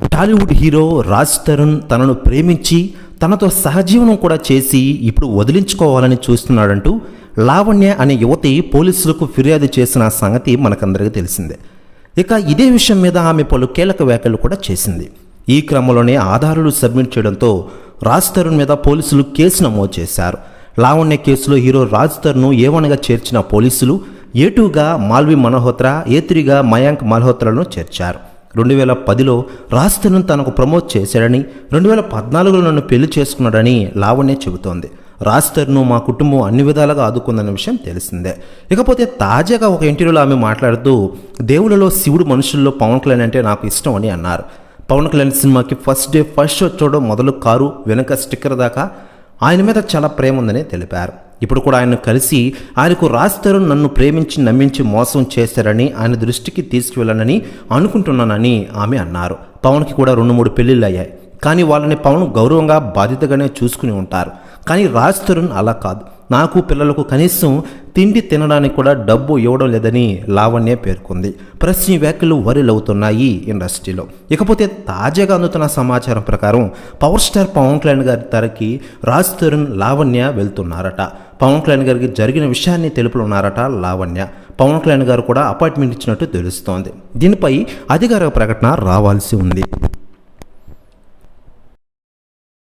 Tollywood hero Raj Tarun తనను ప్రేమించి తనతో సహజీవనం కూడా చేసి ఇప్పుడు వదిలించుకోవాలని చూస్తున్నాడంటూ లావణ్య అనే యువతి పోలీసులకు ఫిర్యాదు చేసిన సంగతి మనకందరికీ తెలిసిందే. ఇక ఇదే విషయం మీద ఆమె పలు కీలక వ్యాఖ్యలు కూడా చేసింది. ఈ క్రమంలోనే ఆధారాలు సబ్మిట్ చేయడంతో రాజ్ తరుణ్ మీద పోలీసులు కేసు నమోదు చేశారు. లావణ్య కేసులో హీరో రాజ్ తరుణ్ ఏవనగా చేర్చిన పోలీసులు ఏటూగా మాల్వి ఏ ఏత్రిగా మయాంక్ మల్హోత్రాలను చేర్చారు. రెండు వేల పదిలో రాజ్తరుణ్ తనకు ప్రమోట్ చేశాడని రెండు వేల పద్నాలుగులో నన్ను పెళ్ళి చేసుకున్నాడని లావణ్య చెబుతోంది. రాజ్తరుణ్ మా కుటుంబం అన్ని విధాలుగా ఆదుకుందన్న విషయం తెలిసిందే. ఇకపోతే తాజాగా ఒక ఇంటర్వ్యూలో ఆమె మాట్లాడుతూ దేవులలో శివుడు మనుషుల్లో పవన్ కళ్యాణ్ అంటే నాకు ఇష్టం అని అన్నారు. పవన్ కళ్యాణ్ సినిమాకి ఫస్ట్ డే ఫస్ట్ షో చూడడం మొదలు కారు వెనుక స్టిక్కర్ దాకా. ఆయన మీద చాలా ప్రేమ ఉందని తెలిపారు. ఇప్పుడు కూడా ఆయన కలిసి ఆయనకు రాస్తారు నన్ను ప్రేమించి నమ్మించి మోసం చేశారని ఆయన దృష్టికి తీసుకువెళ్ళనని అనుకుంటున్నానని ఆమె అన్నారు. పవన్కి కూడా రెండు మూడు పెళ్ళిళ్ళు అయ్యాయి. కానీ వాళ్ళని పవన్ గౌరవంగా బాధ్యతగానే చూసుకుని ఉంటారు. కానీ రాజ్ తరుణ్ అలా కాదు. నాకు పిల్లలకు కనీసం తిండి తినడానికి కూడా డబ్బు ఇవ్వడం లేదని లావణ్య పేర్కొంది. ప్రశ్న వ్యాఖ్యలు వరిలవుతున్నాయి ఇండస్ట్రీలో. ఇకపోతే తాజాగా అందుతున్న సమాచారం ప్రకారం పవర్ స్టార్ పవన్ కళ్యాణ్ గారి తరకి రాజ్ తరుణ్ లావణ్య వెళ్తున్నారట. పవన్ కళ్యాణ్ గారికి జరిగిన విషయాన్ని తెలుపులున్నారట లావణ్య. పవన్ కళ్యాణ్ గారు కూడా అపాయింట్మెంట్ ఇచ్చినట్టు తెలుస్తోంది. దీనిపై అధికారిక ప్రకటన రావాల్సి ఉంది.